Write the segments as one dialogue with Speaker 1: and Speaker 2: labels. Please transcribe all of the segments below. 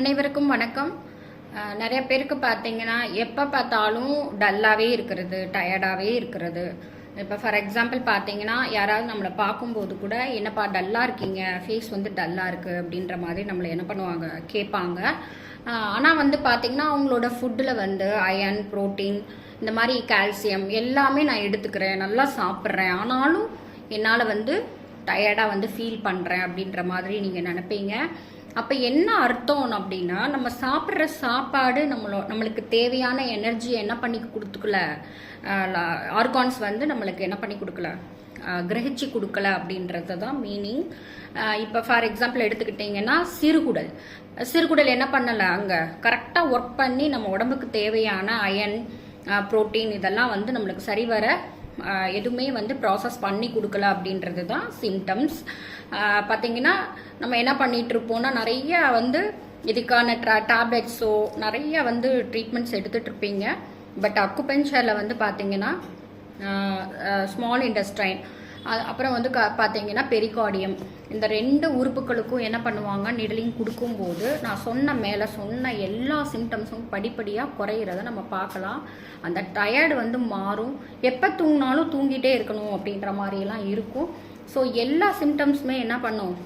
Speaker 1: அனைவருக்கும் வணக்கம். நிறைய பேருக்கு பார்த்தீங்கன்னா எப்போ பார்த்தாலும் டல்லாகவே இருக்கிறது டயர்டாகவே இருக்கிறது. இப்போ ஃபார் எக்ஸாம்பிள் பார்த்தீங்கன்னா யாராவது நம்மளை பார்க்கும்போது கூட என்னப்பா டல்லாக இருக்கீங்க? ஃபேஸ் வந்து டல்லாக இருக்குது அப்படின்ற மாதிரி நம்மளை என்ன பண்ணுவாங்க? கேட்பாங்க. ஆனால் வந்து பார்த்தீங்கன்னா அவங்களோட ஃபுட்டில் வந்து அயன் புரோட்டீன் இந்த மாதிரி கால்சியம் எல்லாமே நான் எடுத்துக்கிறேன். நல்லா சாப்பிட்றேன். ஆனாலும் என்னால் வந்து டயர்டாக வந்து ஃபீல் பண்ணுறேன் அப்படின்ற மாதிரி நீங்கள் நினைப்பீங்க. அப்போ என்ன அர்த்தம் அப்படின்னா நம்ம சாப்பிட்ற சாப்பாடு நம்மளோ நம்மளுக்கு தேவையான எனர்ஜி என்ன பண்ணி கொடுத்துக்கல? ஆர்கான்ஸ் வந்து நம்மளுக்கு என்ன பண்ணி கொடுக்கல? கிரகிச்சு கொடுக்கல அப்படின்றது தான் மீனிங் இப்போ ஃபார் எக்ஸாம்பிள் எடுத்துக்கிட்டிங்கன்னா சிறுகுடல். சிறுகுடல் என்ன பண்ணலை அங்கே? கரெக்டாக ஒர்க் பண்ணி நம்ம உடம்புக்கு தேவையான அயன் புரோட்டீன் இதெல்லாம் வந்து நம்மளுக்கு சரிவர எதுவுமே வந்து ப்ராசஸ் பண்ணி கொடுக்கல அப்படின்றது தான் சிம்டம்ஸ் பார்த்தீங்கன்னா நம்ம என்ன பண்ணிட்டு இருப்போம்னா நிறைய வந்து இதுக்கான ட்ரா டேப்லெட்ஸோ நிறைய வந்து ட்ரீட்மெண்ட்ஸ் எடுத்துட்டு இருப்பீங்க. பட் அக்குபென்ச்சரில் வந்து பார்த்தீங்கன்னா ஸ்மால் இண்டஸ்ட்ரைன் அப்புறம் வந்து க- பார்த்தீங்கன்னா பெரிகார்டியம் இந்த ரெண்டு உறுப்புகளுக்கும் என்ன பண்ணுவாங்க? நிடலிங் கொடுக்கும்போது நான் சொன்ன மேலே சொன்ன எல்லா சிம்டம்ஸும் படிப்படியாக குறையிறத நம்ம பார்க்கலாம். அந்த டயர்டு வந்து மாறும். எப்போ தூங்கினாலும் தூங்கிட்டே இருக்கணும் அப்படின்ற மாதிரியெல்லாம் இருக்கும். ஸோ எல்லா சிம்டம்ஸுமே என்ன பண்ணும்?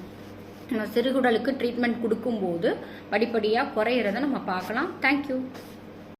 Speaker 1: நம்ம சிறுகுடலுக்கு ட்ரீட்மெண்ட் கொடுக்கும்போது படிப்படியாக குறையிறத நம்ம பார்க்கலாம். தேங்க்யூ